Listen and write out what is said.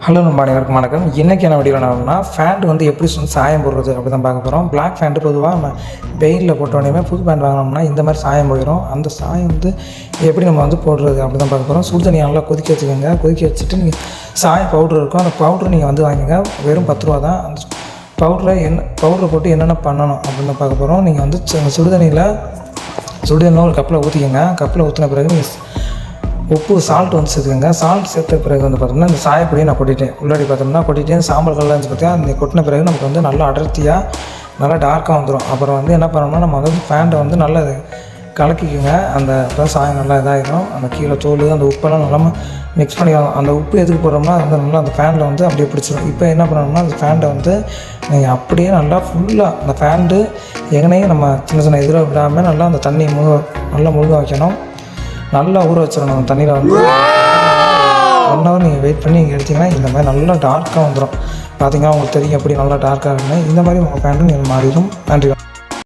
Hello நம்ம அனைவருக்கும் வணக்கம். இன்றைக்கான என்ன என்னன்னா ஃபேண்ட் வந்து எப்படி சொன்ன சாயம் போடுறது அப்படி தான் பார்க்க போகிறோம் பிளாக் ஃபேண்ட்டு பொதுவாக நம்ம வெயிலில் போட்டோடனே புது பேண்ட் வாங்கினோம்னா இந்த மாதிரி சாயம் போயிடும் அந்த சாயம் வந்து எப்படி நம்ம வந்து போடுறது அப்படி தான் பார்க்க போகிறோம் சுடு தண்ணி நல்லா கொதிக்க வச்சுக்கோங்க. கொதிக்க வச்சுட்டு நீங்கள் சாய பவுட்ரு இருக்கும். அந்த பவுட்ரு நீங்கள் வந்து வாங்கிங்க வெறும் பத்து ரூபா தான். அந்த பவுடரை என்ன பவுடரை போட்டு என்னென்ன பண்ணணும் அப்படின்னு தான் பார்க்க போகிறோம் நீங்கள் வந்து சு- சுடுதண்ணியில் ஒரு கப்பில் ஊற்றிக்கோங்க கப்பில் ஊற்றின பிறகு நீங்கள் உப்பு சால்ட் வந்து சேர்த்துக்கோங்க சால்ட் சேர்த்த பிறகு வந்து பார்த்தோம்னா இந்த சாயப்பொடியை நான் கொட்டிட்டேன். உள்ளாடி பார்த்தோம்னா கொட்டிட்டேன். சாம்பல் கல்லாம் இருந்துச்சு பார்த்தீங்கன்னா அந்த கொட்டின பிறகு நமக்கு வந்து நல்லா அடர்த்தியாக நல்லா டார்க்காக வந்துடும் அப்புறம் வந்து என்ன பண்ணோம்னா நம்ம வந்து ஃபேண்ட்டை வந்து நல்லா கலக்கிக்கோங்க. அந்த சாயம் நல்லா இதாகிடும் அந்த கீழே தோல் அந்த உப்பெல்லாம் நல்லா மிக்ஸ் பண்ணி அந்த உப்பு எதுக்கு போடுறோம்னா அது நல்லா அந்த ஃபேனில் வந்து அப்படியே பிடிச்சிடும் இப்போ என்ன பண்ணணும்னா அந்த ஃபேண்டை வந்து நீங்கள் அப்படியே நல்லா ஃபுல்லாக அந்த ஃபேண்டு எங்கனையும் நம்ம சின்ன சின்ன இதில் விடாமல் நல்லா அந்த தண்ணியை முழு நல்லா முழுக வைக்கணும். நல்லா ஊற வச்சிடணும் தண்ணியில் வந்து ஒன் ஹவர் நீங்கள் வெயிட் பண்ணி நீங்கள் எடுத்தீங்கன்னா இந்த மாதிரி நல்லா டார்க்காக வந்துடும் பார்த்தீங்கன்னா உங்களுக்கு தெரியும் எப்படி நல்லா டார்க்காக இருக்குன்னு. இந்த மாதிரி உங்கள் பேண்ட்டும் நீங்கள் மாறிடும். நன்றி.